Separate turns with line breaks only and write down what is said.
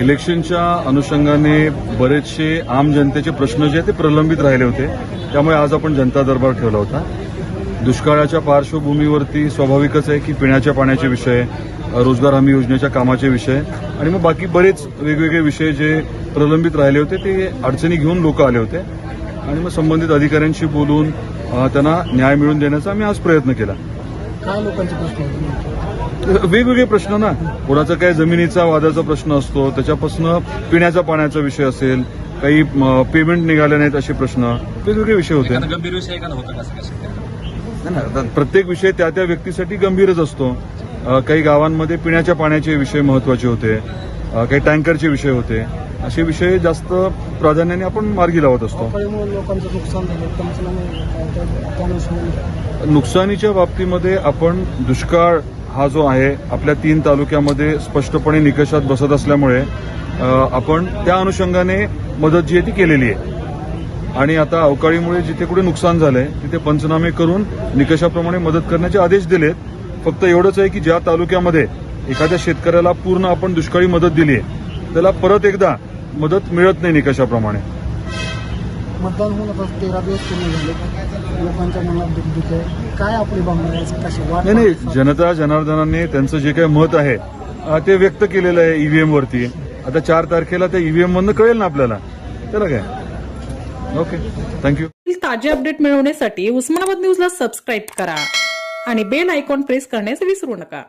इलेक्शनच्या अनुषंगाने बरेचसे आम जनतेचे प्रश्न जे आहेत ते प्रलंबित राहिले होते. त्यामुळे आज आपण जनता दरबार ठेवला होता. दुष्काळाच्या पार्श्वभूमीवरती स्वाभाविकच आहे की पिण्याच्या पाण्याचे विषय रोजगार हमी योजनेच्या कामाचे विषय आणि मग बाकी बरेच वेगवेगळे विषय जे प्रलंबित राहिले होते ते अडचणी घेऊन लोक आले होते. आणि मग संबंधित अधिकाऱ्यांशी बोलून त्यांना न्याय मिळवून देण्याचा आम्ही आज प्रयत्न केला.
काय लोकांचे प्रश्न होते
वेगवेगळे प्रश्न ना. कोणाचा काय जमिनीचा वादाचा प्रश्न असतो त्याच्यापासून पिण्याच्या पाण्याचा विषय असेल काही पेमेंट निघाले नाहीत असे प्रश्न वेगवेगळे विषय होते.
एखादा गंभीर विषय कसं
नाही आता प्रत्येक विषय त्या त्या व्यक्तीसाठी गंभीरच असतो. अ, काही गावांमध्ये पिण्याच्या पाण्याचे विषय महत्त्वाचे होते. काही टँकरचे विषय होते. असे विषय जास्त प्राधान्याने आपण मार्गी लावत असतो. नुकसानीच्या बाबतीमध्ये आपण दुष्काळ हा जो आहे आपल्या तीन तालुक्यामध्ये स्पष्टपणे निकषात बसत असल्यामुळे आपण त्या अनुषंगाने मदत जी आहे ती केलेली आहे. आणि आता अवकाळीमुळे जिथे कुठे नुकसान झालंय तिथे पंचनामे करून निकषाप्रमाणे मदत करण्याचे आदेश दिलेत. फक्त एवढंच आहे की ज्या तालुक्यामध्ये एखाद्या शेतकऱ्याला पूर्ण आपण दुष्काळी मदत दिली आहे त्याला परत एकदा मदत मिळत नाही निकषाप्रमाणे.
मतदान होऊन आता तेरा दिवस पूर्ण झाले. लोकांच्या मनात दुःख आहे. काय आपली
नाही नाही जनता जनार्दनाने त्यांचं जे काही मत आहे ते व्यक्त केलेलं आहे ईव्हीएम वरती. आता चार तारखेला त्या ईव्हीएम मधनं कळेल ना आपल्याला. त्याला काय? ओके थँक्यू
ताजे अपडेट मिळवण्यासाठी उस्मानाबाद न्यूजला सबस्क्राईब करा आणि बेल आयकॉन प्रेस करण्यास विसरू नका.